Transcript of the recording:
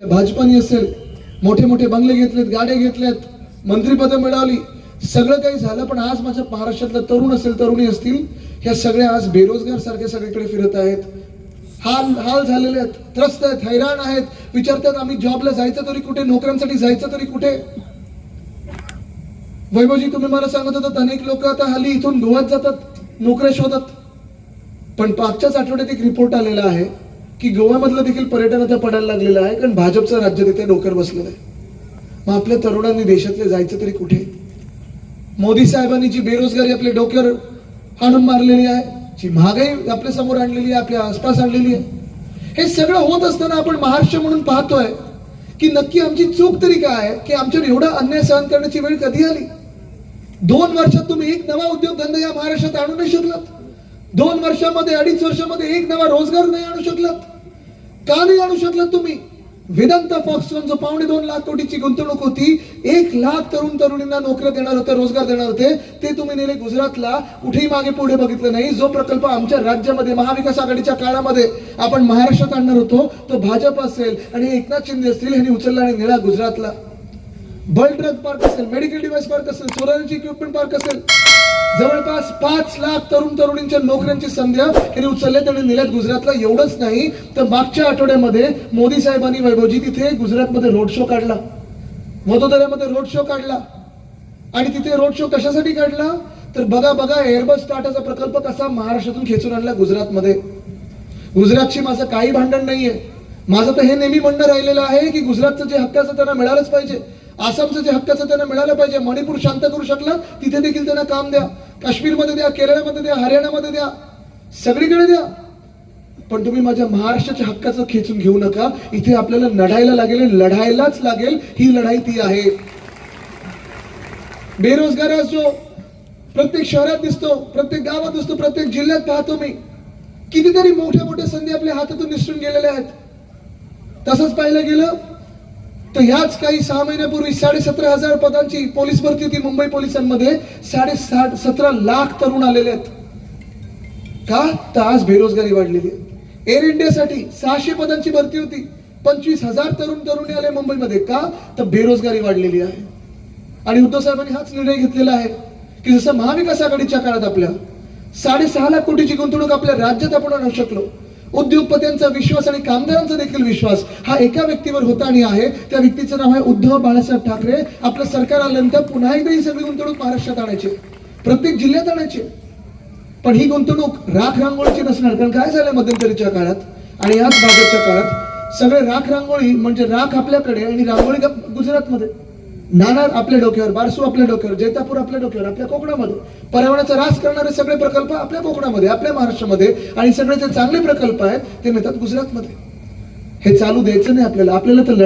भाजपानी असेल मोठे मोठे बंगले घेतलेत गाड्या घेतल्यात मंत्रीपदं मिळाली सगळं काही झालं पण आज माझ्या महाराष्ट्रातलं तरुण असेल तरुणी असतील ह्या सगळ्या आज बेरोजगार सारखे सगळीकडे फिरत आहेत. हाल हाल झालेले आहेत त्रस्त आहेत हैराण आहेत विचारतात आम्ही जॉबला जायचं तरी कुठे नोकऱ्यांसाठी जायचं तरी कुठे? वैभवजी तुम्ही मला सांगत होतात अनेक लोक आता हल्ली इथून गोव्यात जातात नोकऱ्या शोधत. पण मागच्याच आठवड्यात एक रिपोर्ट आलेला आहे की गोव्यामधलं देखील पर्यटन आता पडायला लागलेलं आहे कारण भाजपचं राज्य तिथे डोक्यावर बसलेलं आहे. मग आपल्या तरुणांनी देशातले जायचं तरी कुठे? मोदी साहेबांनी जी बेरोजगारी आपल्या डोक्यावर आणून मारलेली आहे जी महागाई आपल्यासमोर आणलेली आहे आपल्या आसपास आणलेली आहे हे सगळं होत असताना आपण महाराष्ट्र म्हणून पाहतोय की नक्की आमची चूक तरी काय आहे की आमच्यावर एवढा अन्याय सहन करण्याची वेळ कधी आली? दोन वर्षात तुम्ही एक नवा उद्योगधंदा या महाराष्ट्रात आणू नाही शकलात. दोन वर्षामध्ये अडीच वर्षामध्ये एक नवा रोजगार नाही आणू शकलात का नाही आणू शकलात तुम्ही? वेदांता फॉक्सकॉन जो पावणे दोन लाख कोटीची गुंतवणूक होती एक लाख तरुण तरुणींना नोकऱ्या देणार होते रोजगार देणार होते ते तुम्ही नेले गुजरातला कुठेही मागे पुढे बघितलं नाही. जो प्रकल्प आमच्या राज्यामध्ये महाविकास आघाडीच्या काळामध्ये आपण महाराष्ट्रात आणणार होतो तो भाजप असेल आणि एकनाथ शिंदे असतील यांनी उचलला आणि नेला गुजरातला. बल ड्रग पार्क असेल मेडिकल डिव्हाइस पार्क असेल सोलारची इक्विपमेंट पार्क असेल जवळपास पाच लाख तरुण तरुणींच्या नोकऱ्यांची संध्या यांनी उचलल्यात आणि नेल्यात गुजरातला एवढंच नाही तर मागच्या आठवड्यामध्ये मोदी साहेबांनी वैभवजी तिथे गुजरातमध्ये रोड शो काढला. वडोदऱ्यामध्ये रोड शो काढला. आणि तिथे रोड शो कशासाठी काढला? तर बघा बघा एअरबस टाटाचा प्रकल्प कसा महाराष्ट्रातून खेचून आणला गुजरातमध्ये. गुजरातशी माझं काही भांडण नाहीये. माझं तर हे नेहमी म्हणणं राहिलेलं आहे की गुजरातचं जे हक्काचं त्यांना मिळालंच पाहिजे. आसामचं जे हक्काचं त्यांना मिळालं पाहिजे मणिपूर शांत करू शकलं तिथे देखील त्यांना काम द्या. काश्मीरमध्ये द्या केरळमध्ये द्या हरियाणामध्ये द्या सगळीकडे द्या. पण तुम्ही माझ्या महाराष्ट्राच्या हक्काचं खेचून घेऊ नका. इथे आपल्याला लढायला लागेल लढायलाच लागेल ही लढाई ती आहे. बेरोजगार असतो प्रत्येक शहरात दिसतो प्रत्येक गावात दिसतो प्रत्येक जिल्ह्यात पाहतो मी. कितीतरी मोठ्या मोठ्या संधी आपल्या हातातून निसरून गेलेल्या आहेत. तसंच पाहिलं गेलं तर ह्याच काही सहा महिन्यापूर्वी साडे सतरा हजार पदांची पोलीस भरती होती मुंबई पोलिसांमध्ये. साडे साठ सतरा लाख तरुण आलेले आहेत. का? तर आज बेरोजगारी वाढलेली आहे. एअर इंडियासाठी सहाशे पदांची भरती होती. पंचवीस हजार तरुण तरुणी आले मुंबईमध्ये. का? तर बेरोजगारी वाढलेली आहे. आणि उद्धव साहेबांनी हाच निर्णय घेतलेला आहे की जसं महाविकास आघाडीच्या काळात आपल्या साडेसहा लाख कोटीची गुंतवणूक आपल्या राज्यात आपण आणू शकलो उद्योगपत्यांचा विश्वास आणि कामगारांचा देखील विश्वास हा एका व्यक्तीवर होता आणि आहे. त्या व्यक्तीचं नाव आहे उद्धव बाळासाहेब ठाकरे. आपलं सरकार आल्यानंतर पुन्हा एकदा ही सगळी गुंतवणूक महाराष्ट्रात आणायची. प्रत्येक जिल्ह्यात आणायची. पण ही गुंतवणूक राख रांगोळीची नसणार. कारण काय झालं मध्यंतरीच्या काळात आणि याच भागाच्या काळात? सगळे राख रांगोळी म्हणजे राख आपल्याकडे आणि रांगोळी गुजरातमध्ये. नाणार आपल्या डोक्यावर बारसू आपल्या डोक्यावर जैतापूर आपल्या डोक्यावर आपल्या कोकणामध्ये. पर्यावरणाचा रास करणारे सगळे प्रकल्प आपल्या कोकणामध्ये आपल्या महाराष्ट्रामध्ये आणि सगळे जे चांगले प्रकल्प आहेत ते नेतात गुजरातमध्ये. हे चालू द्यायचं नाही आपल्याला. आपल्याला तर लढा